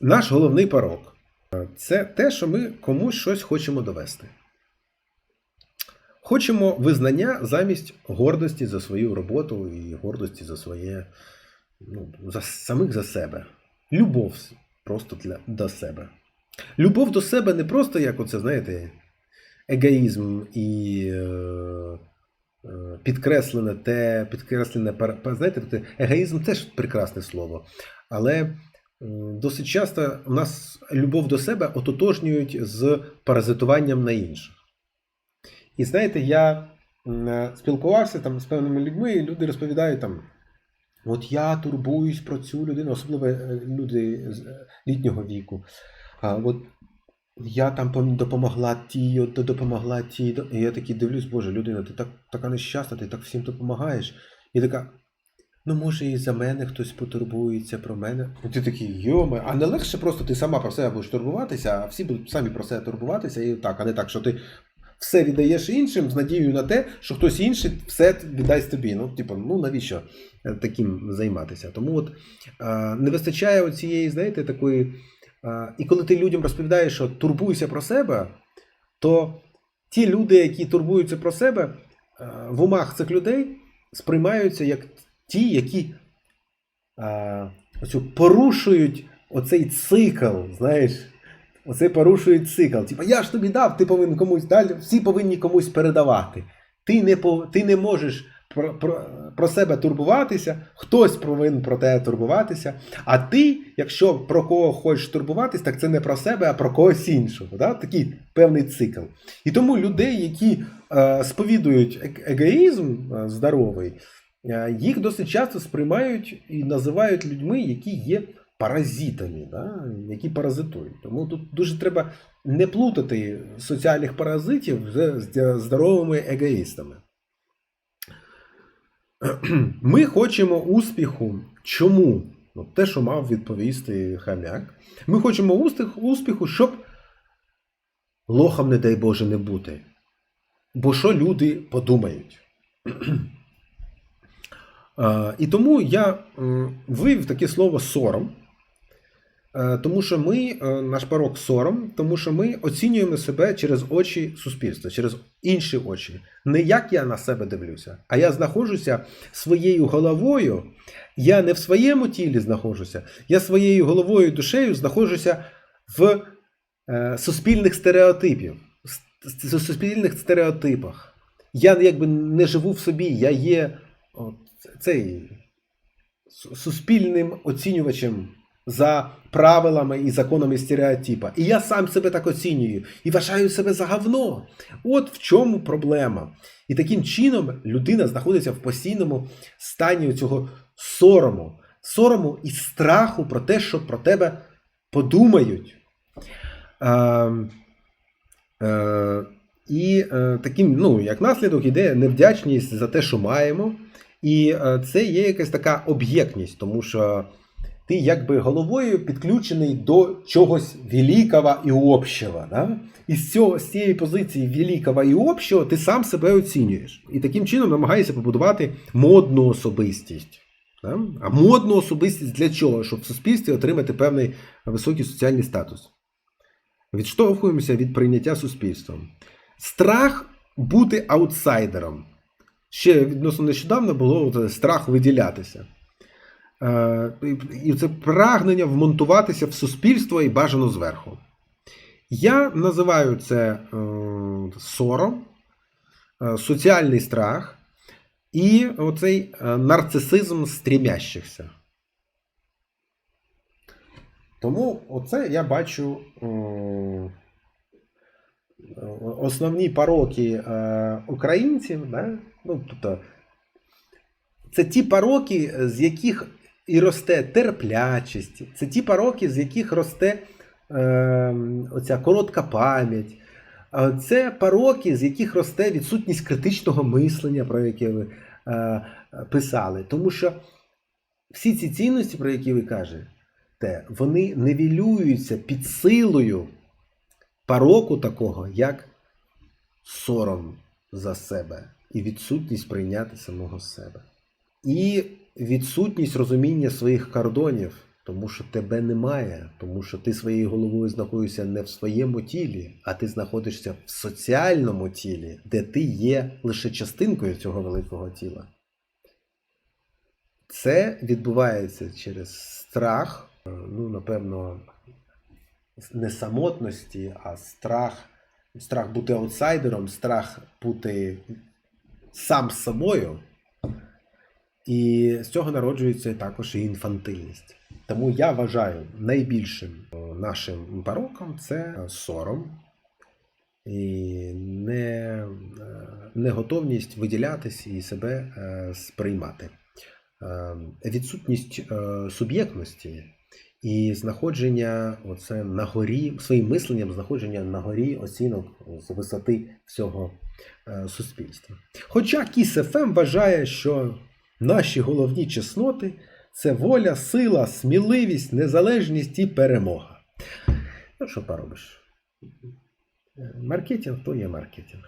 наш головний порок це те, що ми комусь щось хочемо довести. Хочемо визнання замість гордості за свою роботу і гордості за своє, ну, за самих за себе. Любов просто для, до себе. Любов до себе не просто як оце, знаєте, егоїзм і е, е, підкреслене те, підкреслене знаєте, егоїзм теж прекрасне слово. Але досить часто у нас любов до себе ототожнюють з паразитуванням на інших. І знаєте, я е, спілкувався там з певними людьми, і люди розповідають там. От я турбуюсь про цю людину, особливо е, люди з е, літнього віку. А от я там допомогла тій, от допомогла тій. І я такий дивлюсь, Боже, людина, ти так, така нещасна, ти так всім допомагаєш. І така, ну може і за мене хтось потурбується про мене. І ти такий, йоме, а не легше просто ти сама про себе будеш турбуватися, а всі будуть самі про себе турбуватися, і так, а не так, що ти все віддаєш іншим з надією на те, що хтось інший все віддасть тобі. Ну, типу, ну навіщо е, таким займатися? Тому от е, не вистачає цієї, знаєте, такої. е, І коли ти людям розповідаєш, що турбуйся про себе, то ті люди, які турбуються про себе, в умах цих людей сприймаються як ті, які е, оцю порушують оцей цикл, знаєш. Оце порушують цикл. Типа, я ж тобі дав, ти повинен комусь далі, всі повинні комусь передавати. Ти не, ти не можеш про, про, про себе турбуватися, хтось повинен про тебе турбуватися. А ти, якщо про кого хочеш турбуватись, так це не про себе, а про когось іншого. Да? Такий певний цикл. І тому людей, які е, сповідують е- егоїзм е, здоровий, їх досить часто сприймають і називають людьми, які є паразитами, да? які паразитують. Тому тут дуже треба не плутати соціальних паразитів з з здоровими егоїстами. Ми хочемо успіху. Чому? Ну, те, що мав відповісти хам'як. Ми хочемо успіху, щоб лохам, не дай Боже, не бути. Бо що люди подумають? Е, І тому я вивів таке слово сором. Е, Тому що ми, е, наш порок сором, тому що ми оцінюємо себе через очі суспільства, через інші очі. Не як я на себе дивлюся, а я знаходжуся своєю головою. Я не в своєму тілі знаходжуся, я своєю головою душею знаходжуся в суспільних стереотипів, с- суспільних стереотипах. Я якби не живу в собі, я є цей суспільним оцінювачем за правилами і законами стереотипа. І я сам себе так оцінюю і вважаю себе за говно. От в чому проблема. І таким чином людина знаходиться в постійному стані цього сорому, сорому і страху про те, що про тебе подумають. Е, е, і е, таким, ну, як наслідок, іде невдячність за те, що маємо. І е, це є якась така об'єктність, тому що ти якби головою підключений до чогось великого і общого. Да? І з, цього, з цієї позиції великого і общого ти сам себе оцінюєш. І таким чином намагаєшся побудувати модну особистість. Да? А модну особистість для чого? Щоб в суспільстві отримати певний високий соціальний статус. Відштовхуємося від прийняття суспільством. Страх бути аутсайдером. Ще відносно нещодавно було страх виділятися. Е, і- це прагнення вмонтуватися в суспільство і бажано зверху. Я називаю це е, сором, е, соціальний страх і оцей е, нарцисизм стрімящихся. Тому оце я бачу е, основні пороки е, українців. Да? Ну, тобто, це ті пороки, з яких і росте терплячість, це ті пороки, з яких росте е, оця коротка пам'ять. Це пороки, з яких росте відсутність критичного мислення, про яке ви е, писали. Тому що всі ці цінності, про які ви кажете, вони невілюються під силою пороку такого, як сором за себе і відсутність прийняти самого себе. І відсутність розуміння своїх кордонів Тому що тебе немає, тому що ти своєю головою знаходишся не в своєму тілі, а ти знаходишся в соціальному тілі, де ти є лише частинкою цього великого тіла. Це відбувається через страх, е, ну, напевно, не самотності, а страх, страх бути аутсайдером, страх бути сам собою. І з цього народжується також і інфантильність. Тому я вважаю найбільшим е, нашим пороком це сором і не, е, неготовність виділятись і себе е, сприймати. Відсутність суб'єктності і знаходження оце на горі, своїм мисленням знаходження на горі оцінок з висоти всього е, суспільства. Хоча Кіс ФМ вважає, що наші головні чесноти це воля, сила, сміливість, незалежність і перемога. Ну, що поробиш? Маркетинг то є маркетинг.